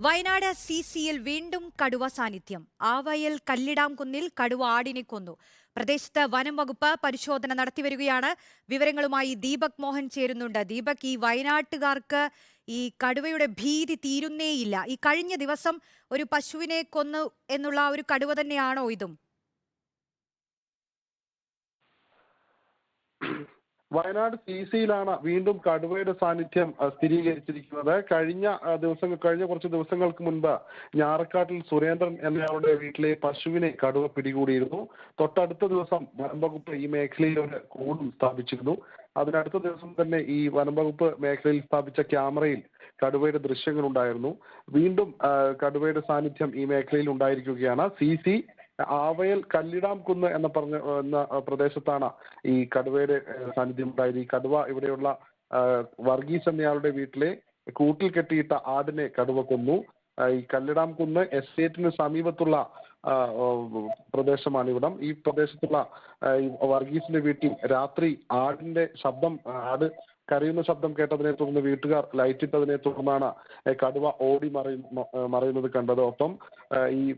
Wayanad C സിയിൽ വീണ്ടും കടുവ സാന്നിധ്യം. ആവയൽ കല്ലിടാം കുന്നിൽ കടുവ ആടിനെ കൊന്നു. പ്രദേശത്ത് വനം വകുപ്പ് പരിശോധന നടത്തിവരികയാണ് വിവരങ്ങളുമായി ദീപക് മോഹൻ ചേരുന്നുണ്ട്. ദീപക് ഈ വയനാട്ടുകാർക്ക് ഈ കടുവയുടെ ഭീതി തീരുന്നേയില്ല. ഈ കഴിഞ്ഞ ദിവസം ഒരു പശുവിനെ കൊന്നു എന്നുള്ള ഒരു കടുവ തന്നെയാണോ ഇതും? വയനാട് സി സിയിലാണ് വീണ്ടും കടുവയുടെ സാന്നിധ്യം സ്ഥിരീകരിച്ചിരിക്കുന്നത്. കഴിഞ്ഞ ദിവസങ്ങൾ കഴിഞ്ഞ കുറച്ച് ദിവസങ്ങൾക്ക് മുൻപ് ഞാറക്കാട്ടിൽ സുരേന്ദ്രൻ എന്നയാളുടെ വീട്ടിലെ പശുവിനെ കടുവ പിടികൂടിയിരുന്നു. തൊട്ടടുത്ത ദിവസം വനം വകുപ്പ് ഈ മേഖലയിൽ ഒരു കൂടും സ്ഥാപിച്ചിരുന്നു. അതിനടുത്ത ദിവസം തന്നെ ഈ വനം വകുപ്പ് മേഖലയിൽ സ്ഥാപിച്ച ക്യാമറയിൽ കടുവയുടെ ദൃശ്യങ്ങൾ ഉണ്ടായിരുന്നു വീണ്ടും കടുവയുടെ സാന്നിധ്യം ഈ മേഖലയിൽ ഉണ്ടായിരിക്കുകയാണ്. സി സി ആവയൽ കല്ലിടാം കുന്ന് എന്ന പറഞ്ഞ എന്ന പ്രദേശത്താണ് ഈ കടുവയുടെ സാന്നിധ്യം ഉണ്ടായത് ഈ കടുവ ഇവിടെയുള്ള വർഗീസ് എന്നയാളുടെ വീട്ടിലെ കൂട്ടിൽ കെട്ടിയിട്ട ആടിനെ കടുവ കൊന്നു. ഈ കല്ലിടാം കുന്ന് എസ്റ്റേറ്റിന് സമീപത്തുള്ള പ്രദേശമാണ് ഇവിടം. ഈ പ്രദേശത്തുള്ള വർഗീസിന്റെ വീട്ടിൽ രാത്രി ആടിന്റെ ശബ്ദം ആട് കരയുന്ന ശബ്ദം കേട്ടതിനെ തുടർന്ന് വീട്ടുകാർ ലൈറ്റിട്ടതിനെ തുടർന്നാണ് കടുവ ഓടി മറയു മ- ഏഹ് മറയുന്നത് കണ്ടത്. ഒപ്പം ഈ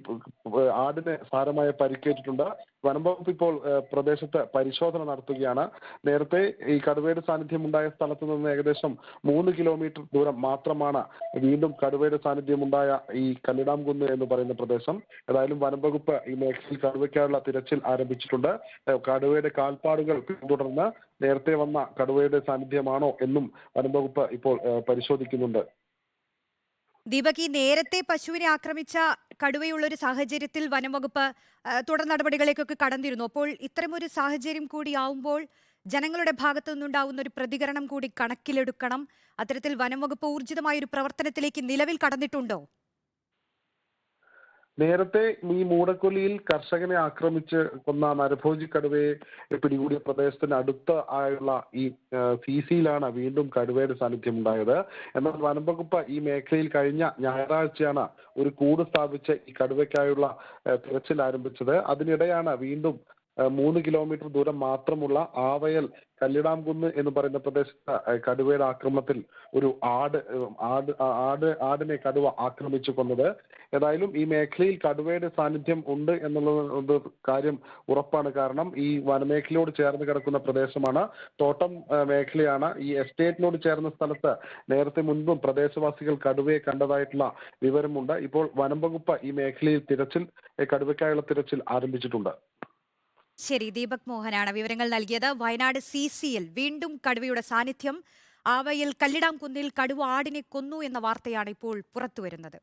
ആടിന് സാരമായ പരിക്കേറ്റിട്ടുണ്ട്. വനം വകുപ്പ് ഇപ്പോൾ പ്രദേശത്ത് പരിശോധന നടത്തുകയാണ്. നേരത്തെ ഈ കടുവയുടെ സാന്നിധ്യം ഉണ്ടായ സ്ഥലത്ത് നിന്ന് ഏകദേശം മൂന്ന് കിലോമീറ്റർ ദൂരം മാത്രമാണ് വീണ്ടും കടുവയുടെ സാന്നിധ്യം ഉണ്ടായ ഈ കല്ലിടാംകുന്ന് എന്ന് പറയുന്ന പ്രദേശം. ഏതായാലും വനം വകുപ്പ് ഈ മേഖലയിൽ കടുവയ്ക്കായുള്ള തിരച്ചിൽ ആരംഭിച്ചിട്ടുണ്ട്. കടുവയുടെ കാൽപ്പാടുകൾ പിന്തുടർന്ന് നേരത്തെ വന്ന കടുവയുടെ സാന്നിധ്യമാണോ എന്നും വനം വകുപ്പ് ഇപ്പോൾ പരിശോധിക്കുന്നുണ്ട്. ദീപക് ഈ നേരത്തെ പശുവിനെ ആക്രമിച്ച കടുവയുള്ള ഒരു സാഹചര്യത്തിൽ വനംവകുപ്പ് തുടർ നടപടികളിലേക്കൊക്കെ കടന്നിരുന്നു. അപ്പോൾ ഇത്തരമൊരു സാഹചര്യം കൂടി ആവുമ്പോൾ ജനങ്ങളുടെ ഭാഗത്തു നിന്നുണ്ടാവുന്ന ഒരു പ്രതികരണം കൂടി കണക്കിലെടുക്കണം. അത്തരത്തിൽ വനംവകുപ്പ് ഊർജിതമായ ഒരു പ്രവർത്തനത്തിലേക്ക് നിലവിൽ കടന്നിട്ടുണ്ടോ? നേരത്തെ ഈ മൂടക്കൊല്ലിയിൽ കർഷകനെ ആക്രമിച്ച് കൊന്ന നരഭോജി കടുവയെ പിടികൂടിയ പ്രദേശത്തിന് അടുത്ത് ആയുള്ള ഈ സിസിയിലാണ് വീണ്ടും കടുവയുടെ സാന്നിധ്യം ഉണ്ടായത്. എന്നാൽ വനം വകുപ്പ് ഈ മേഖലയിൽ കഴിഞ്ഞ ഞായറാഴ്ചയാണ് ഒരു കൂട് സ്ഥാപിച്ച് ഈ കടുവയ്ക്കായുള്ള തിരച്ചിൽ ആരംഭിച്ചത്. അതിനിടെയാണ് വീണ്ടും മൂന്ന് കിലോമീറ്റർ ദൂരം മാത്രമുള്ള ആവയൽ കല്ലിടാംകുന്ന് എന്ന് പറയുന്ന പ്രദേശത്ത് കടുവയുടെ ആക്രമണത്തിൽ ഒരു ആട് ആട് ആട് ആടിനെ കടുവ ആക്രമിച്ചു കൊന്നത്. ഏതായാലും ഈ മേഖലയിൽ കടുവയുടെ സാന്നിധ്യം ഉണ്ട് എന്നുള്ളത് കാര്യം ഉറപ്പാണ്. കാരണം ഈ വനമേഖലയോട് ചേർന്ന് കിടക്കുന്ന പ്രദേശമാണ്. തോട്ടം മേഖലയാണ്. ഈ എസ്റ്റേറ്റിനോട് ചേർന്ന സ്ഥലത്ത് നേരത്തെ മുൻപും പ്രദേശവാസികൾ കടുവയെ കണ്ടതായിട്ടുള്ള വിവരമുണ്ട്. ഇപ്പോൾ വനം വകുപ്പ് ഈ മേഖലയിൽ തിരച്ചിൽ കടുവയ്ക്കായുള്ള തിരച്ചിൽ ആരംഭിച്ചിട്ടുണ്ട്. ശരി ദീപക് മോഹനാണ് വിവരങ്ങൾ നൽകിയത്. വയനാട് സി സിയിൽ വീണ്ടും കടുവയുടെ സാന്നിധ്യം. ആവയിൽ കല്ലിടാം കുന്നിൽ കടുവ ആടിനെ കൊന്നു എന്ന വാർത്തയാണ് ഇപ്പോൾ പുറത്തുവരുന്നത്.